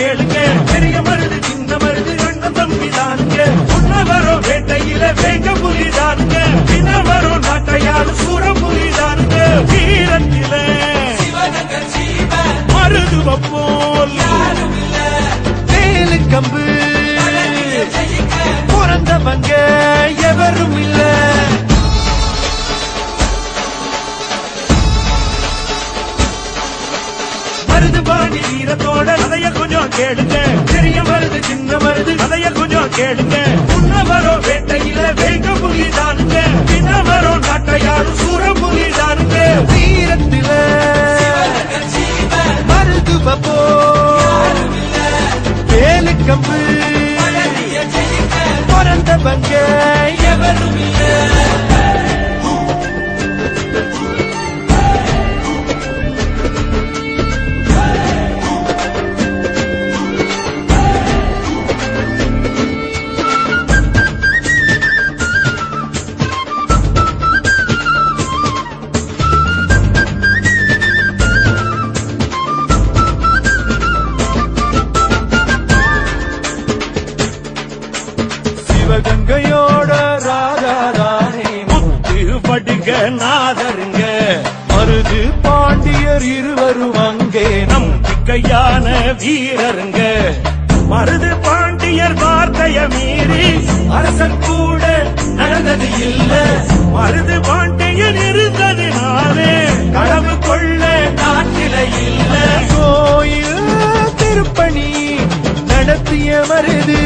கேளுங்க. பெரிய மருது சின்ன மருது அண்ணன் தம்பி தானுங்க. முன்ன வரும் வேட்டையில வேங்க புலி தானுங்க. பின்ன வரும் நாட்டையாறு சூர புலி தானுங்க. வீரத்தில மருதுவ போல் வேலு கம்பு பிறந்தவங்க எவரும் இல்ல வருது பாடி வீரத்தோட அதைய கொஞ்சம் கேளுங்க. பெரிய வருது சின்ன வருது அதைய கொஞ்சம் கேளுங்க. முன்ன வரும் வேட்டையில வேங்க புலி தானுங்க. பின்ன வரும் நாட்டையாரும் சூர புலி தானுங்க. வீரத்தில மருது பப்போ. வேலு கம்பு பிறந்தவங்க எவரும் இல்ல கையான வீரருங்க. மருது பாண்டியர் வார்த்தைய மீறி அரசன் கூட நடந்தது இல்ல. மருது பாண்டியர் இருந்ததினாலே கடவு கொள்ள நாட்டில இல்ல. கோயில் திருப்பணி நடத்திய மருது.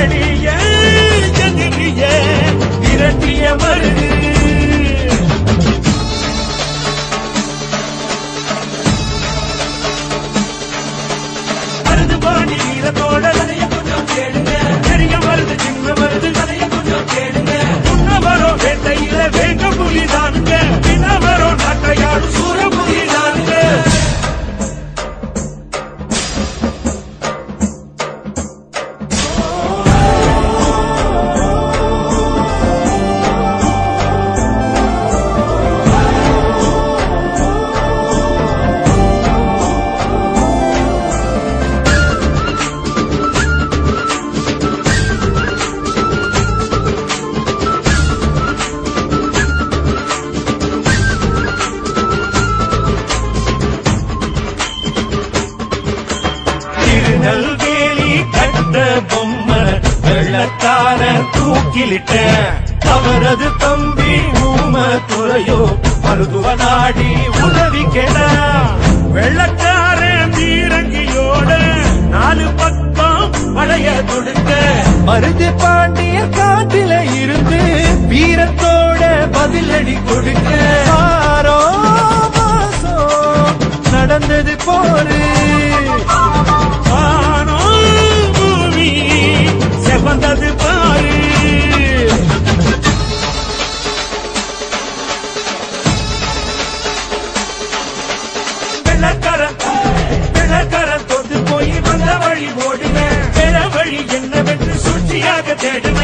எளிய திரட்டிய மருது. recorrer பொம்மை தூக்கிலிட்ட அவரது தம்பி ஊம துறையோ மருதுவ நாடி உதவி கெட. வெள்ளக்கார தீரங்கியோட நாலு பக்கம் படைய தொடுக்க. மருது பாண்டிய காட்டில இருந்து வீரத்தோட பதிலடி கொடுக்க. சூழ்ச்சியாக